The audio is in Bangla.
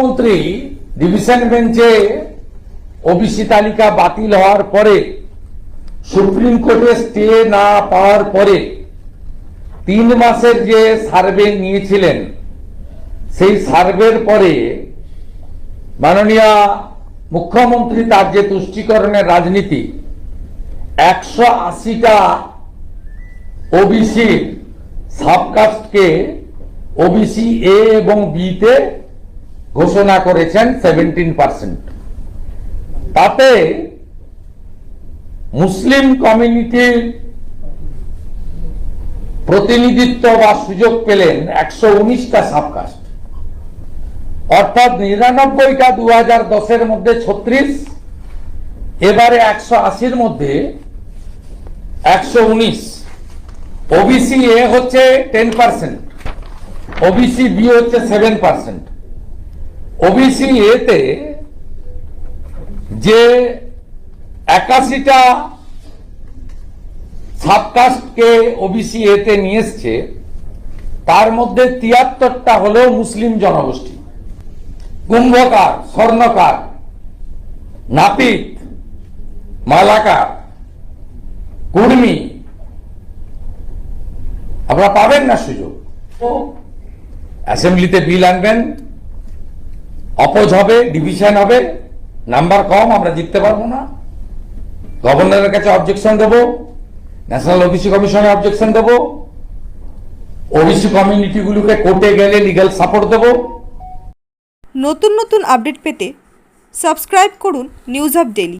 মন্ত্রী ডিভিশন বেঞ্চে ওবিসি তালিকা বাতিল হওয়ার পরে সুপ্রিম কোর্টে স্টে না পাওয়ার পরে তিন মাসের যে সার্ভে নিয়েছিলেন, সেই সার্ভের পরে মাননীয় মুখ্যমন্ত্রী তার যে তুষ্টিকরণের রাজনীতি, একশো আশিটা ওবিসি সাবকাস্টকে ওবিসি এ এবং বিতে ঘোষণা করেছেন সেভেন্টিন পার্সেন্ট তাতে মুসলিম কমিউনিটির প্রতিনিধিত্ব বা সুযোগ পেলেন একশো উনিশটা সাবকাস্ট অর্থাৎ নিরানব্বইটা দু হাজার দশের মধ্যে ছত্রিশ, এবারে একশো আশির মধ্যে একশো উনিশ। ওবিসি এ হচ্ছে টেন পার্সেন্ট ওবিসি বি হচ্ছে সেভেন পার্সেন্ট ওবিসি এতে যে একাশিটা সাবকাস্টকে ওবিসি এতে নিয়ে এসছে, তার মধ্যে তিয়াত্তরটা হলো মুসলিম জনগোষ্ঠী। কুম্ভকার, স্বর্ণকার, নাপিত, মালাকার, কুর্মী। আপনারা পাবেন না সুযোগ। অ্যাসেম্বলিতে বিল আনবেন। অপোজ হবে ডিভিশন হবে নাম্বার কম, আমরা জিততে পারব না। গভর্নরের কাছে অবজেকশন দেব ন্যাশনাল ওবিসি কমিশনে অবজেকশন দেব ওবিসি কমিউনিটিগুলোকে কোর্টে গেলে লিগাল সাপোর্ট দেব। নতুন নতুন আপডেট পেতে সাবস্ক্রাইব করুন নিউজ আপ ডেলি